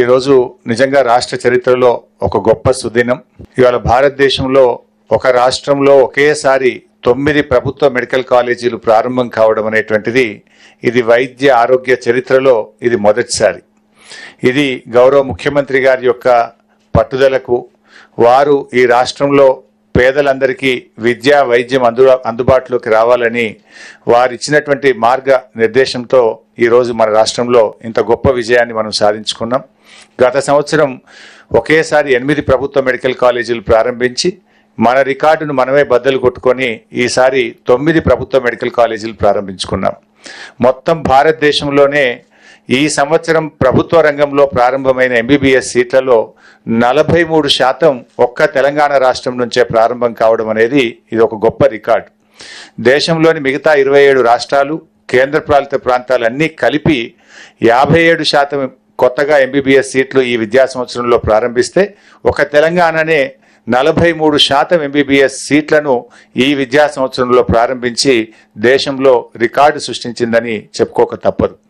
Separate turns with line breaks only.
ఈరోజు నిజంగా రాష్ట్ర చరిత్రలో ఒక గొప్ప సుదినం. ఇవాళ భారతదేశంలో ఒక రాష్ట్రంలో ఒకేసారి తొమ్మిది ప్రభుత్వ మెడికల్ కాలేజీలు ప్రారంభం కావడం అనేటువంటిది ఇది వైద్య ఆరోగ్య చరిత్రలో ఇది మొదటిసారి. ఇది గౌరవ ముఖ్యమంత్రి గారి యొక్క పట్టుదలకు వారు ఈ రాష్ట్రంలో పేదలందరికీ విద్యా వైద్యం అందు అందుబాటులోకి రావాలని వారిచ్చినటువంటి మార్గ నిర్దేశంతో ఈరోజు మన రాష్ట్రంలో ఇంత గొప్ప విజయాన్ని మనం సాధించుకున్నాం. గత సంవత్సరం ఒకేసారి ఎనిమిది ప్రభుత్వ మెడికల్ కాలేజీలు ప్రారంభించి మన రికార్డును మనమే బద్దలు కొట్టుకొని ఈసారి తొమ్మిది ప్రభుత్వ మెడికల్ కాలేజీలు ప్రారంభించుకున్నాం. మొత్తం భారతదేశంలోనే ఈ సంవత్సరం ప్రభుత్వ రంగంలో ప్రారంభమైన ఎంబీబీఎస్ సీట్లలో నలభై మూడు శాతం ఒక్క తెలంగాణ రాష్ట్రం నుంచే ప్రారంభం కావడం అనేది ఇది ఒక గొప్ప రికార్డు. దేశంలోని మిగతా ఇరవై ఏడు రాష్ట్రాలు కేంద్రపాలిత ప్రాంతాలన్నీ కలిపి యాభై ఏడు శాతం కొత్తగా ఎంబీబీఎస్ సీట్లు ఈ విద్యా సంవత్సరంలో ప్రారంభిస్తే ఒక తెలంగాణనే నలభై మూడు శాతం ఎంబీబీఎస్ సీట్లను ఈ విద్యా సంవత్సరంలో ప్రారంభించి దేశంలో రికార్డు సృష్టించిందని చెప్పుకోక తప్పదు.